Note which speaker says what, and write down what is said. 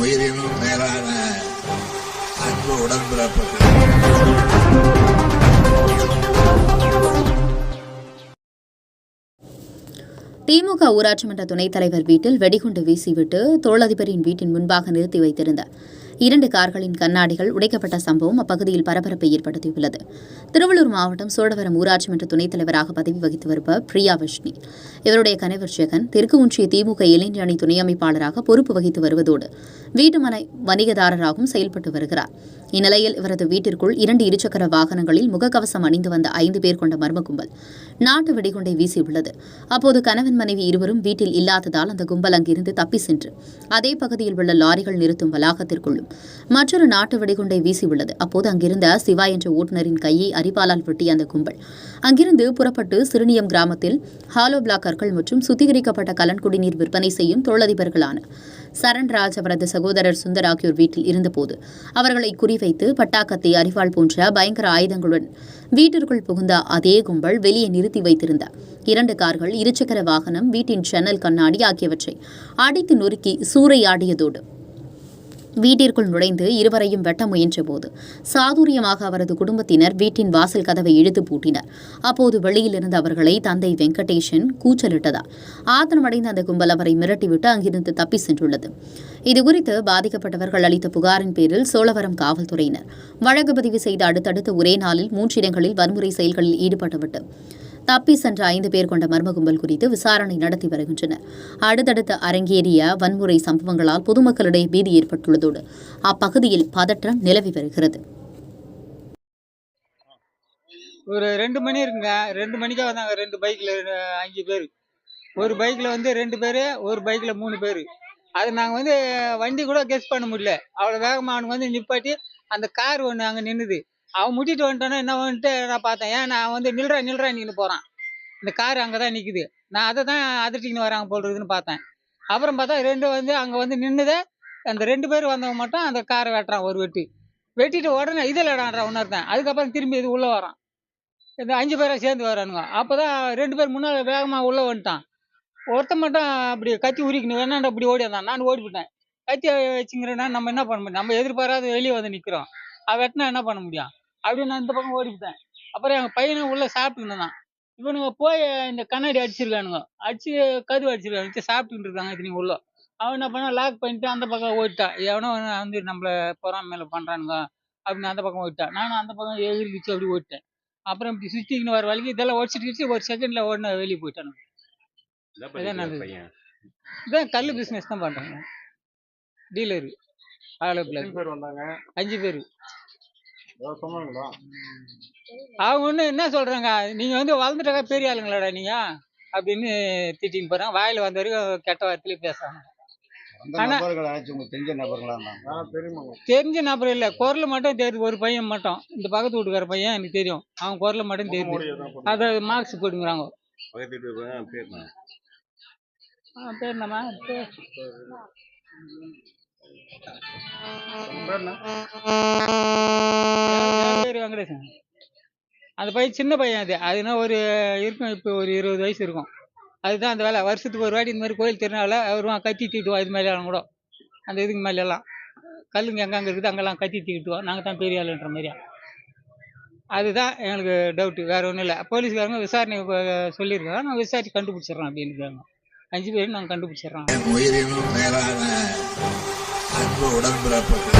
Speaker 1: உயிரினும் மேலான அன்பு உடன்பிறப்புகள்.
Speaker 2: திமுக ஊராட்சி மன்ற துணைத் தலைவர் வீட்டில் வெடிகுண்டு வீசிவிட்டு தொழிலதிபரின் வீட்டின் முன்பாக நிறுத்தி வைத்திருந்த இரண்டு கார்களின் கண்ணாடிகள் உடைக்கப்பட்ட சம்பவம் அப்பகுதியில் பரபரப்பை ஏற்படுத்தியுள்ளது. திருவள்ளூர் மாவட்டம் சோழவரம் ஊராட்சி மன்ற துணைத் தலைவராக பதவி வகித்து வருபவர் பிரியா விஷ்ணி இவருடைய கணவர் ஜெகன் தெற்கு ஒன்றிய திமுக இளைஞர் அணி துணை அமைப்பாளராக பொறுப்பு வகித்து வருவதோடு வீட்டுமனை வணிகதாரராகவும் செயல்பட்டு வருகிறார். இந்நிலையில் இவரது வீட்டிற்குள் இரண்டு இருசக்கர வாகனங்களில் முகக்கவசம் அணிந்து வந்த ஐந்து பேர் கொண்ட மர்ம கும்பல் நாட்டு வெடிகுண்டை வீசியுள்ளது. அப்போது கணவன் மனைவி இருவரும் வீட்டில் இல்லாததால் அந்த கும்பல் அங்கிருந்து தப்பி சென்று அதே பகுதியில் உள்ள லாரிகள் நிறுத்தும் வளாகத்திற்குள்ளும் மற்றொரு நாட்டு வெடிகுண்டை வீசியுள்ளது. அப்போது அங்கிருந்த சிவா என்ற ஓட்டுநரின் கையை அரிபாலால் வெட்டிய அந்த கும்பல் அங்கிருந்து புறப்பட்டு சிறுனியம் கிராமத்தில் ஹாலோ பிளாக்கர்கள் மற்றும் சுத்திகரிக்கப்பட்ட கலன் குடிநீர் விற்பனை செய்யும் தொழிலதிபர்களான சரண்ராஜ் அவரது சகோதரர் சுந்தர் ஆகியோர் வீட்டில் இருந்தபோது அவர்களை குறிவைத்து பட்டாக்கத்தை அரிவாள் போன்ற பயங்கர ஆயுதங்களுடன் வீட்டிற்குள் புகுந்த அதே கும்பல் வெளியே நிறுத்தி வைத்திருந்த இரண்டு கார்கள் இருசக்கர வாகனம் வீட்டின் ஜன்னல் கண்ணாடி ஆகியவற்றை அடித்து நொறுக்கி சூறையாடியதோடு வீட்டிற்குள் நுழைந்து இருவரையும் வெட்ட முயன்றபோது சாதுரியமாக அவரது குடும்பத்தினர் வீட்டின் வாசல் கதவை இழுத்து பூட்டினர். அப்போது வெளியில் அவர்களை தந்தை வெங்கடேஷன் கூச்சலிட்டதால் ஆத்திரமடைந்த அந்த கும்பல் அவரை மிரட்டிவிட்டு அங்கிருந்து தப்பி சென்றுள்ளது. இதுகுறித்து பாதிக்கப்பட்டவர்கள் அளித்த புகாரின் பேரில் சோழவரம் காவல்துறையினர். வழக்கு பதிவு செய்த அடுத்தடுத்த ஒரே நாளில் மூன்று இடங்களில் வன்முறை செயல்களில் ஈடுபட்டுவிட்டு தப்பி சென்ற ஐந்து பேர் கொண்ட மர்ம கும்பல் குறித்து விசாரணை நடத்தி வருகின்றனர். அடுத்தடுத்து அரங்கேறிய வன்முறை சம்பவங்களால் பொதுமக்களிடையே பீதி ஏற்பட்டுள்ளதோடு அப்பகுதியில் பதற்றம் நிலவி வருகிறது.
Speaker 3: ஒரு ரெண்டு மணி இருக்குங்க. ரெண்டு மணிக்கா வந்தாங்க. ரெண்டு பைக்கில் அஞ்சு பேர். ஒரு பைக்கில் வந்து ரெண்டு பேர் ஒரு பைக்கில் மூணு பேர். அது நாங்கள் வந்து வண்டி கூட கெஸ் பண்ண முடியல. அவ்வளோ வேகமாக அவனுக்கு வந்து நிப்பாட்டி அந்த கார் ஒன்று அங்கே நின்றுது அவன் முட்டிட்டு வந்துட்டானே என்ன வந்துட்டு நான் பார்த்தேன். ஏன் நான் வந்து நில்றா நில்றா நின்று போகிறான் இந்த கார் அங்கே தான் நிற்குது நான் அதை தான் அதிர்ச்சின்னு வராங்க போல் இருக்குதுன்னு பார்த்தேன். அப்புறம் பார்த்தா ரெண்டு வந்து அங்கே வந்து நின்றுதே அந்த ரெண்டு பேர் வந்தவங்க மட்டும் அந்த காரை வெட்டுறான் ஒரு வெட்டி. வெட்டிட்டு உடனே இதில் இடான்றா இன்னொருத்தன். அதுக்கப்புறம் திரும்பி இது உள்ளே வரான். இந்த அஞ்சு பேராக சேர்ந்து வரானுங்க. அப்போ தான் ரெண்டு பேர் முன்னால் வேகமாக உள்ளே வந்துட்டான். ஒருத்தன் மட்டும் அப்படி கத்தி உரிக்கணும் வேணாண்ட அப்படி ஓடி வந்தான்? நான் ஓடிவிட்டேன். கத்தி வச்சுங்கிறேன்னா நம்ம என்ன பண்ண முடியும்? நம்ம எதிர்பாராத வெளியே வந்து நிற்கிறோம் அவன் வெட்டினா என்ன பண்ண முடியும்? அப்படியே நான் இந்த பக்கம் ஓடிவிட்டேன் அப்புறம் எங்கள் பையனும் உள்ளே சாப்பிட்டுன்னு இருந்தான் இவனுங்க போய் இந்த கண்ணாடி அடிச்சிருக்கானுங்க. அடிச்சு கதவு அடிச்சிருக்காங்க வச்சு சாப்பிட்டுட்டு இருக்காங்க இத்தனை உள்ள. அவன் என்ன பண்ணா லாக் பண்ணிட்டு அந்த பக்கம் ஓடிட்டான் எவனோ வந்து நம்மளை பொறாம மேலே பண்ணுறானுங்க அப்படின்னு அந்த பக்கம் ஓடிட்டான் நானும் அந்த பக்கம் எகிரிச்சு அப்படி ஓடிட்டேன். அப்புறம் இப்படி சுற்றிக்கின்னு வர வழிக்கு இதெல்லாம் ஒடிச்சிட்டு ஒரு செகண்டில் ஓடின வெளியே போயிட்டானுங்க.
Speaker 4: பையன்?
Speaker 3: இதான் கல் பிஸ்னஸ் தான் பண்ணுறாங்க டீலரு
Speaker 4: வந்தாங்க?
Speaker 3: அஞ்சு பேர். அவங்க ஒன்று என்ன சொல்கிறாங்க நீங்கள் வந்து வளர்ந்துட்டாக்கா பெரிய ஆளுங்களாடா நீங்கள் அப்படின்னு திட்டின்னு போகிறாங்க வாயில் வந்த வரைக்கும் கெட்ட வார்த்தையிலே பேசுகிறாங்க
Speaker 5: தெரிஞ்ச
Speaker 3: நபர் இல்லை. குரல் மட்டும் தெரியுது. ஒரு பையன் மட்டும். இந்த பக்கத்து வீட்டுக்கார பையன் எனக்கு தெரியும். அவன் குரல் மட்டும் தெரியுது. அதை மார்க்ஸ்? ஆ, பேர் என்னம்மா? வெங்கடேசன் அந்த பையன் சின்ன பையன் அது. அதுனா ஒரு இருக்கும் இப்போ ஒரு இருபது வயசு இருக்கும். அதுதான் அந்த வேலை. வருஷத்துக்கு ஒரு வாட்டி இந்த மாதிரி கோயில் திருநாள வருவான் கத்தி தீட்டுவோம் இது மாதிரி கூட. அந்த இதுக்கு மேல எல்லாம் கல்லுங்க எங்கெங்கே இருக்குது அங்கெல்லாம் கத்தி தீட்டுவோம் நாங்கள் தான் பெரிய ஆளுன்ற மாதிரியா. அதுதான் எங்களுக்கு டவுட்டு வேற ஒன்றும் இல்லை. போலீஸ்காரங்க விசாரணை சொல்லியிருக்காங்க. நான் விசாரிச்சு கண்டுபிடிச்சிடுறோம் அப்படின்னு அஞ்சு பேரும் நாங்கள் கண்டுபிடிச்சிடுறோம்.
Speaker 1: என்